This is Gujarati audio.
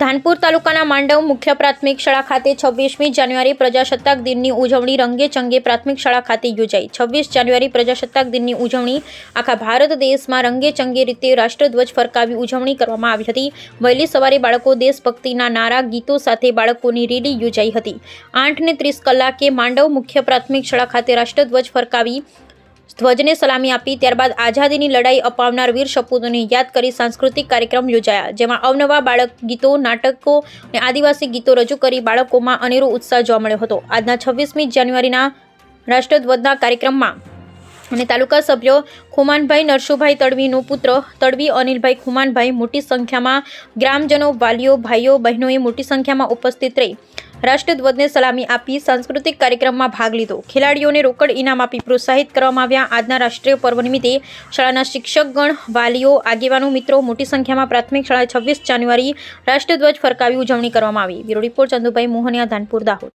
ધાનપુર તાલુકાના માંડવ મુખ્ય પ્રાથમિક શાળા ખાતે છવ્વીસમી જાન્યુઆરી પ્રજાસત્તાક દિનની ઉજવણી રંગે ચંગે પ્રાથમિક શાળા ખાતે યોજાઈ. છવ્વીસ જાન્યુઆરી પ્રજાસત્તાક દિનની ઉજવણી આખા ભારત દેશમાં રંગે ચંગે રીતે રાષ્ટ્રધ્વજ ફરકાવી ઉજવણી કરવામાં આવી હતી. વહેલી સવારે બાળકો દેશભક્તિના નારા ગીતો સાથે બાળકોની રેલી યોજાઈ હતી. આઠને ત્રીસ કલાકે માંડવ મુખ્ય પ્રાથમિક શાળા ખાતે રાષ્ટ્રધ્વજ ફરકાવી ધ્વજને સલામી આપી, ત્યારબાદ આઝાદીની લડાઈ અપાવનાર વીર સપૂતોને યાદ કરી સાંસ્કૃતિક કાર્યક્રમ યોજાયા, જેમાં અવનવા બાળક ગીતો, નાટકો અને આદિવાસી ગીતો રજૂ કરી બાળકોમાં અનેરો ઉત્સાહ જોવા મળ્યો હતો. આજના છવ્વીસમી જાન્યુઆરીના રાષ્ટ્રધ્વજના કાર્યક્રમમાં અને તાલુકા સભ્યો ખુમાનભાઈ નરસુભાઈ તડવીનો પુત્ર, તડવી અનિલભાઈ ખુમાનભાઈ મોટી સંખ્યામાં ગ્રામજનો, વાલીઓ, ભાઈઓ, બહેનોએ મોટી સંખ્યામાં ઉપસ્થિત રહી. રાષ્ટ્રધ્વજને સલામી આપી સાંસ્કૃતિક કાર્યક્રમમાં ભાગ લીધો. ખેલાડીઓને રોકડ ઇનામ આપી પ્રોત્સાહિત કરવામાં આવ્યા. આજના રાષ્ટ્રીય પર્વ નિમિત્તે શાળાના શિક્ષકગણ, વાલીઓ, આગેવાનો, મિત્રો મોટી સંખ્યામાં પ્રાથમિક શાળાએ છવ્વીસ જાન્યુઆરી રાષ્ટ્રધ્વજ ફરકાવી ઉજવણી કરવામાં આવી. Bureau report Chandubhai Mohaniya, Dhanpur, Dahod.